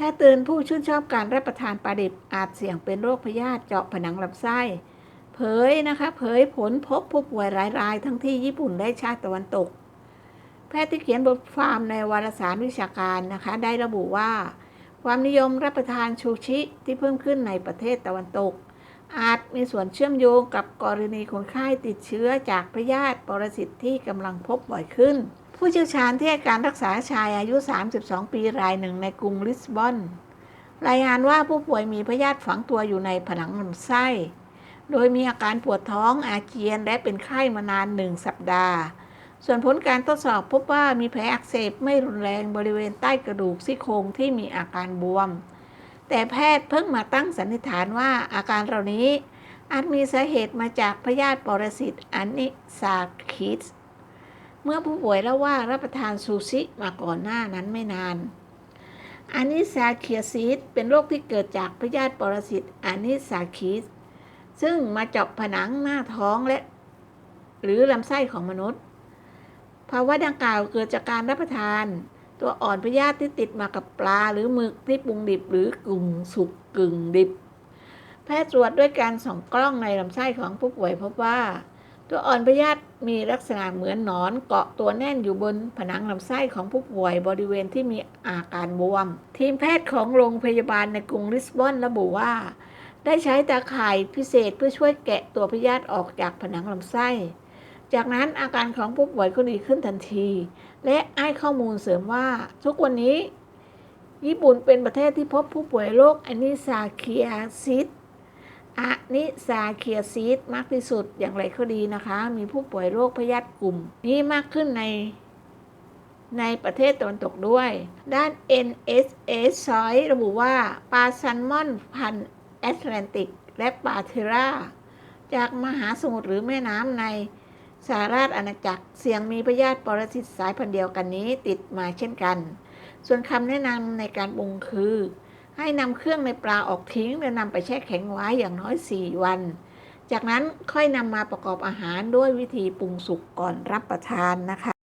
แพทย์เตือนผู้ชื่นชอบการรับประทานปลาดิบอาจเสี่ยงเป็นโรคพยาธิเจาะผนังลำไส้ เผยนะคะเผยผลพบผู้ป่วยหลายรายทั้งที่ญี่ปุ่นและชาติตะวันตก แพทย์ที่เขียนบทความในวารสารวิชาการนะคะ ได้ระบุว่า ความนิยมรับประทานชูชิที่เพิ่มขึ้นในประเทศตะวันตก อาจมีส่วนเชื่อมโยงกับกรณีคนไข้ติดเชื้อจากพยาธิปรสิตที่กำลังพบบ่อยขึ้น ผู้เชี่ยวชาญที่ให้การรักษาชายอายุ 32 ปีรายหนึ่งในกรุงลิสบอน รายงานว่าผู้ป่วยมีพยาธิฝังตัวอยู่ในผนังลำไส้ โดยมีอาการปวดท้องอาเจียนและเป็นไข้มานานหนึ่งสัปดาห์ ส่วนผลการทดสอบพบว่ามีแผลอักเสบไม่รุนแรงบริเวณใต้กระดูกซี่โครงที่มีอาการบวม แต่แพทย์เพิ่งมาตั้งสันนิษฐานว่าอาการเหล่านี้อาจมีสาเหตุมาจากพยาธิปรสิตอานิซาคิส เมื่อผู้ป่วยเล่าว่ารับประทานซูชิมาก่อนหน้านั้นไม่นานอานิซาเคียซิสเป็นโรคที่เกิดจากพยาธิปรสิตอานิซาคิสซึ่งมาเจาะผนังหน้าท้องและ หรือลำไส้ของมนุษย์ ภาวะดังกล่าวเกิดจากการรับประทาน ตัวอ่อนพยาธิที่ติดมากับปลาหรือหมึกที่ปรุงดิบหรือกึ่งสุกกึ่งดิบ แพทย์ตรวจด้วยการส่องกล้องในลำไส้ของผู้ป่วยพบว่า ตัวอ่อนพยาธิมีลักษณะเหมือนหนอนเกาะตัวแน่นอยู่บนผนังลำไส้ของผู้ป่วยบริเวณที่มีอาการบวม ทีมแพทย์ของโรงพยาบาลในกรุงลิสบอนระบุว่า ได้ใช้ตาข่ายพิเศษเพื่อช่วยแกะตัวพยาธิออกจากผนังลำไส้ จากนั้นอาการของผู้ป่วยก็ดีขึ้นทันที และให้ข้อมูลเสริมว่า ทุกวันนี้ ญี่ปุ่นเป็นประเทศที่พบผู้ป่วยโรคอนิซาเคียซิส อนิซาเคียซิสมากที่สุดอย่างไรก็ดีนะคะ มีผู้ป่วยโรคพยาธิกลุ่ม นี้มากขึ้นใน ในประเทศตะวันตกด้วย ด้าน NSS ซอยระบุว่า ปลาแซลมอนพันแอตแลนติก และปลาเทราจากมหาสมุทรหรือแม่น้ำในสหราชอาณาจักรเสี่ยงมีพยาธิปรสิตสายพันธุ์เดียวกันนี้ติดมาเช่นกัน ส่วนคำแนะนำในการปรุงคือ ให้นำเครื่องในปลาออกทิ้งแล้วนำไปแช่แข็งไว้อย่างน้อย 4 วัน จากนั้นค่อยนำมาประกอบอาหารด้วยวิธีปรุงสุกก่อนรับประทานนะคะ